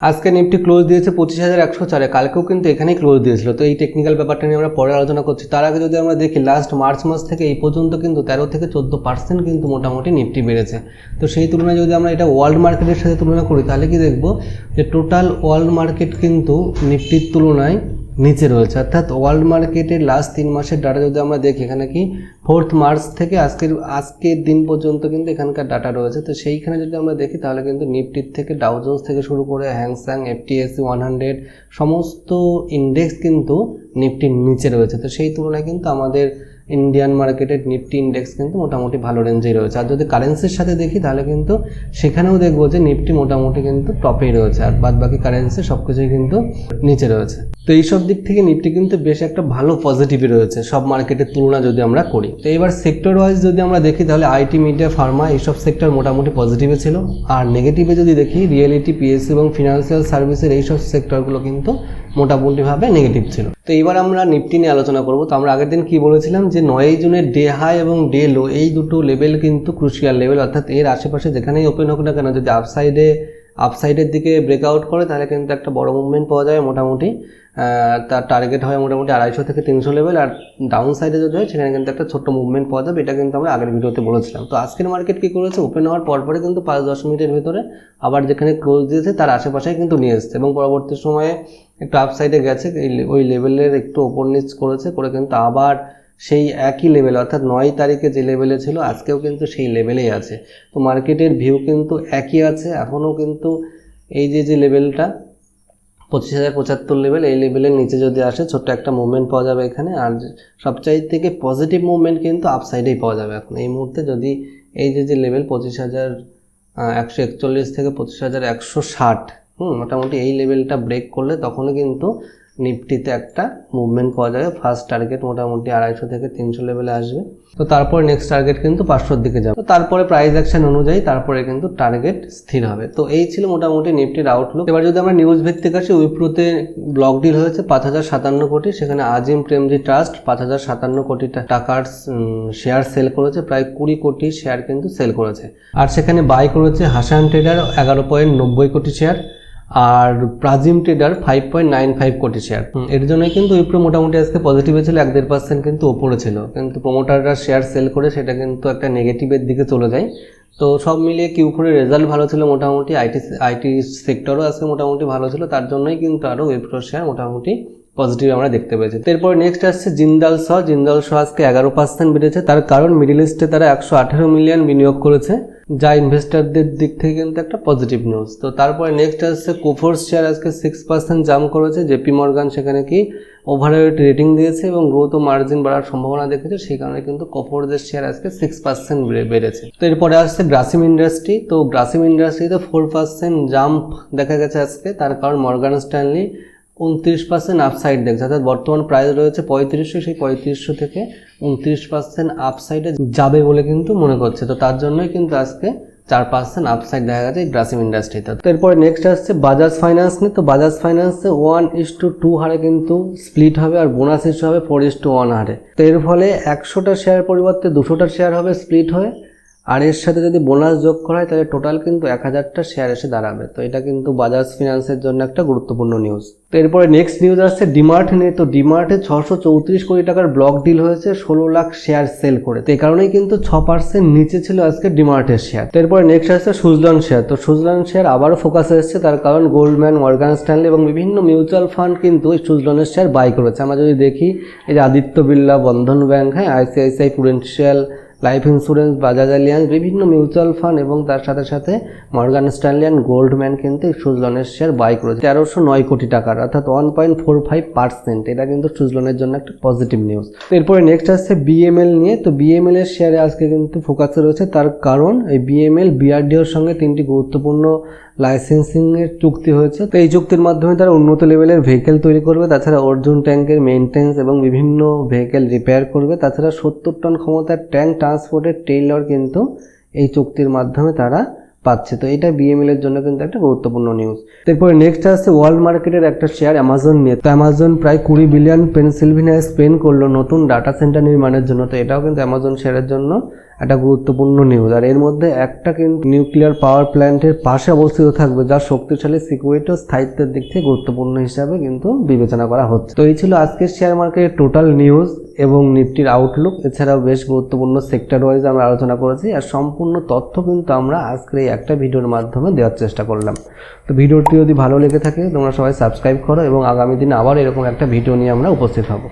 আজকে Nifty close দিয়েছে পঁচিশ হাজার একশো চারে। কালকেও কিন্তু এখানেই ক্লোজ দিয়েছিল। তো এই টেকনিক্যাল ব্যাপারটা নিয়ে আমরা পরে আলোচনা করছি। তার আগে যদি আমরা দেখি লাস্ট মার্চ মাস থেকে এই পর্যন্ত কিন্তু তেরো থেকে চোদ্দ পার্সেন্ট কিন্তু মোটামুটি নিফটি বেড়েছে। তো সেই তুলনায় যদি আমরা এটা ওয়ার্ল্ড মার্কেটের সাথে তুলনা করি, তাহলে কি দেখব যে টোটাল ওয়ার্ল্ড মার্কেট কিন্তু নিফটির তুলনায় নিচে রয়েছে। অর্থাৎ ওয়ার্ল্ড মার্কেটের লাস্ট তিন মাসের ডাটা যদি আমরা দেখি, এখানে কি ফোর্থ মার্চ থেকে আজকের আজকের দিন পর্যন্ত কিন্তু এখানকার ডাটা রয়েছে। তো সেইখানে যদি আমরা দেখি, তাহলে কিন্তু নিফটির থেকে ডাউজন্স থেকে শুরু করে Hang Seng FTSE one hundred সমস্ত ইন্ডেক্স কিন্তু নিফটির নিচে রয়েছে। তো সেই তুলনায় কিন্তু আমাদের ইন্ডিয়ান মার্কেটের নিফটি ইন্ডেক্স কিন্তু মোটামুটি ভালো রেঞ্জেই রয়েছে। আর যদি কারেন্সির সাথে দেখি, তাহলে কিন্তু সেখানেও দেখব যে নিফটি মোটামুটি কিন্তু টপেই রয়েছে। আর বাদ বাকি কারেন্সি সব কিছুই কিন্তু নিচে রয়েছে। তো এইসব দিক থেকে নিফটি কিন্তু বেশ একটা ভালো পজিটিভই রয়েছে সব মার্কেটের তুলনা যদি আমরা করি। তো এবার সেক্টর ওয়াইজ যদি আমরা দেখি, তাহলে আইটি মিডিয়া ফার্মা এইসব সেক্টর মোটামুটি পজিটিভে ছিল। আর নেগেটিভে যদি দেখি রিয়েলিটি পিএসসি এবং ফিনান্সিয়াল সার্ভিসের এইসব সেক্টরগুলো কিন্তু মোটামুটিভাবে নেগেটিভ ছিল। তো এবার আমরা নিফটি নিয়ে আলোচনা করব। তো আমরা আগের দিন কি বলেছিলাম যে নয়ই জুনের ডে হাই এবং ডে লো এই দুটো লেভেল কিন্তু ক্রুশিয়াল লেভেল অর্থাৎ এর আশেপাশে যেখানেই ওপেন হোক না কেন, যদি আপসাইডে আপসাইডের দিকে ব্রেকআউট করে, তাহলে কিন্তু একটা বড় মুভমেন্ট পাওয়া যায় মোটামুটি। তার টার্গেট হয় মোটামুটি আড়াইশো থেকে তিনশো লেভেল আর ডাউন সাইডে যদি হয়, সেখানে কিন্তু একটা ছোট্ট মুভমেন্ট পাওয়া যাবে, এটা কিন্তু আমরা আগের ভিডিওতে বলেছিলাম। তো আজকের মার্কেট কী করেছে? ওপেন হওয়ার পরপরে কিন্তু পাঁচ দশ মিনিটের ভিতরে আবার যেখানে ক্লোজ দিয়েছে, তার আশেপাশেই কিন্তু নিয়ে এসছে। এবং পরবর্তী সময়ে একটু আপসাইডে গেছে ওই লেভেলের একটু ওপর নিচ করেছে করে কিন্তু আবার সেই একই লেভেল অর্থাৎ নয় তারিখে যে লেভেলে ছিল, আজকেও কিন্তু সেই লেভেলেই আছে। তো মার্কেটের ভিউ কিন্তু একই আছে, এখনও কিন্তু এই যে যে লেভেলটা পঁচিশ হাজার পঁচাত্তর লেভেল এই লেভেলের নিচে যদি আসে, ছোট্ট একটা মুভমেন্ট পাওয়া যাবে এখানে। আর সবচাইতে থেকে পজিটিভ মুভমেন্ট কিন্তু আপসাইডেই পাওয়া যাবে এখন। এই মুহূর্তে যদি এই যে যে লেভেল পঁচিশ হাজার একশো একচল্লিশ থেকে পঁচিশ হাজার একশো ষাট হুম, মোটামুটি এই লেভেলটা ব্রেক করলে তখনই কিন্তু নিফটিতে একটা মুভমেন্ট পাওয়া যাবে। ফার্স্ট টার্গেট মোটামুটি আড়াইশো থেকে তিনশো লেভেলে আসবে। তো তারপরে নেক্সট টার্গেট কিন্তু পাঁচশোর দিকে যাবে। তো তারপরে প্রাইস অ্যাকশন অনুযায়ী তারপরে কিন্তু টার্গেট স্থির হবে। তো এই ছিল মোটামুটি নিফটির আউটলুক এবার যদি আমরা নিউজ ভিত্তিক আসি উইপ্রোতে ব্লক ডিল হয়েছে পাঁচ হাজার সাতান্ন কোটি। সেখানে আজিম প্রেমজি ট্রাস্ট পাঁচ হাজার সাতান্ন কোটি টাকার শেয়ার সেল করেছে। প্রায় কুড়ি কোটি শেয়ার কিন্তু সেল করেছে। আর সেখানে বাই করেছে হাসান ট্রেডার এগারো পয়েন্ট নব্বই কোটি শেয়ার আর প্রাজিম trader five point nine five কোটি শেয়ার এর জন্যই কিন্তু উইপ্রো মোটামুটি আজকে পজিটিভে ছিল, এক দেড় পার্সেন্ট কিন্তু ওপরে ছিল। কিন্তু প্রোমোটাররা শেয়ার সেল করে সেটা কিন্তু একটা নেগেটিভের দিকে চলে যায়। তো সব মিলিয়ে কিউ ফোরের রেজাল্ট ভালো ছিল মোটামুটি আইটি আইটি সেক্টরও আজকে মোটামুটি ভালো ছিল। তার জন্যই কিন্তু আরও উইপ্রো শেয়ার মোটামুটি পজিটিভ আমরা দেখতে পেয়েছি। এরপর নেক্সট আসছে জিন্দাল শ। জিন্দাল শ আজকে এগারো পার্সেন্ট বেড়েছে। তার কারণ মিডিল ইস্টে তারা একশো আঠেরো মিলিয়ন বিনিয়োগ করেছে। যা ইনভেস্টারদের দিক থেকে কিন্তু একটা পজিটিভ নিউজ তো তারপরে নেক্সট আসছে কোফোর্স শেয়ার আজকে সিক্স পার্সেন্ট জাম্প করেছে। জেপি মর্গান সেখানে কি ওভারওয়েট রেটিং দিয়েছে এবং গ্রোথ ও মার্জিন বাড়ার সম্ভাবনা দেখেছে, সেই কারণে কিন্তু কোফোর্সের শেয়ার আজকে সিক্স পার্সেন্ট বেড়েছে। তো এরপরে আসছে গ্রাসিম ইন্ডাস্ট্রি তো গ্রাসিম ইন্ডাস্ট্রিতে ফোর পার্সেন্ট জাম্প দেখা গেছে আজকে। তার কারণ মর্গান স্ট্যানলি উনত্রিশ পার্সেন্ট আপসাইড দেখছে অর্থাৎ বর্তমান প্রাইস রয়েছে পঁয়ত্রিশশো, সেই পঁয়ত্রিশশো থেকে উনত্রিশ পার্সেন্ট আপসাইডে যাবে বলে কিন্তু মনে করছে। তো তার জন্যই কিন্তু আজকে চার পার্সেন্ট আপসাইড দেখা গেছে গ্রাসিম ইন্ডাস্ট্রিতে তো। এরপরে নেক্সট আসছে বাজাজ ফাইন্যান্স নিয়ে। তো বাজাজ ফাইন্যান্সে ওয়ান ইস টু টু হারে কিন্তু স্প্লিট হবে আর বোনাস ইস্যু হবে ফোর ইস টু ওয়ান হারে। তো এর ফলে একশোটা শেয়ার পরিবর্তে দুশোটা শেয়ার হবে স্প্লিট হয়ে। আর এর সাথে যদি বোনাস যোগ করা হয়, তাহলে টোটাল কিন্তু এক হাজারটা শেয়ার এসে দাঁড়াবে। তো এটা কিন্তু বাজাজ ফিনান্সের জন্য একটা গুরুত্বপূর্ণ নিউজ তো এরপরে নেক্সট নিউজ আসছে ডিমার্ট নিয়ে। তো ডিমার্টে ছশো চৌত্রিশ কোটি টাকার ব্লক ডিল হয়েছে, ষোলো লাখ শেয়ার সেল করে। তো এই কারণেই কিন্তু ছ পার্সেন্ট নিচে ছিল আজকে ডিমার্টের শেয়ার তো এরপরে নেক্সট আসছে সুজলন শেয়ার তো সুজলন শেয়ার আবারও ফোকাসে এসছে, তার কারণ গোল্ডম্যান মর্গান স্ট্যানলি এবং বিভিন্ন মিউচুয়াল ফান্ড কিন্তু এই সুজলনের শেয়ার বাই করেছে। আমরা যদি দেখি, এই যে আদিত্য বিড়লা, বন্ধন ব্যাংক হ্যাঁ ICICI Prudential life insurance, Bajaj Allianz, বিভিন্ন মিউচুয়াল ফান্ড এবং তার সাথে সাথে মর্গান স্ট্যানলি অ্যান্ড গোল্ডম্যান কিন্তু সুজলনের শেয়ার বাই করেছে। তেরোশো নয় কোটি টাকার, অর্থাৎ one point four five percent এটা কিন্তু সুজলনের জন্য একটা পজিটিভ নিউজ এরপরে নেক্সট আসছে বিএমএল নিয়ে। তো বিএমএল এর শেয়ারে আজকে কিন্তু ফোকাসে রয়েছে। তার কারণ এই বিএমএল বিআরডিওর সঙ্গে তিনটি গুরুত্বপূর্ণ লাইসেন্সিং এর চুক্তি হয়েছে। তো এই চুক্তির মাধ্যমে তারা উন্নত লেভেলের ভেহিকেল তৈরি করবে, তাছাড়া অর্জুন ট্যাঙ্কের মেনটেন্স এবং বিভিন্ন ভেহিকেল রিপেয়ার করবে। তাছাড়া সত্তর টন ক্ষমতার ট্যাঙ্ক ট্রান্সপোর্টের টেইলর কিন্তু এই চুক্তির মাধ্যমে তারা পাচ্ছে। তো এটা বিএমএল এর জন্য কিন্তু একটা গুরুত্বপূর্ণ নিউজ এরপরে নেক্সট আসছে ওয়ার্ল্ড মার্কেটের একটা শেয়ার অ্যামাজন নিয়ে। তো অ্যামাজন প্রায় কুড়ি বিলিয়ন পেনসিলভেনিয়ায় স্পেন্ড করল নতুন ডাটা সেন্টার নির্মাণের জন্য। তো এটাও কিন্তু অ্যামাজন শেয়ারের জন্য একটা গুরুত্বপূর্ণ নিউজ আর এর মধ্যে একটা কিন্তু নিউক্লিয়ার পাওয়ার প্ল্যান্টের পাশে অবস্থিত থাকবে, যা শক্তিশালী সিকিউরিটি ও স্থায়িত্বের দিক থেকে গুরুত্বপূর্ণ হিসাবে কিন্তু বিবেচনা করা হচ্ছে। তো এই ছিল আজকের শেয়ার মার্কেটের টোটাল নিউজ এবং নিফটির আউটলুক এছাড়াও বেশ গুরুত্বপূর্ণ সেক্টর ওয়াইজ আমরা আলোচনা করেছি, আর সম্পূর্ণ তথ্য কিন্তু আমরা আজকের এই একটা ভিডিওর মাধ্যমে দেওয়ার চেষ্টা করলাম। তো ভিডিওটি যদি ভালো লেগে থাকে, তোমরা সবাই সাবস্ক্রাইব করো এবং আগামী দিনে আবার এরকম একটা ভিডিও নিয়ে আমরা উপস্থিত হব।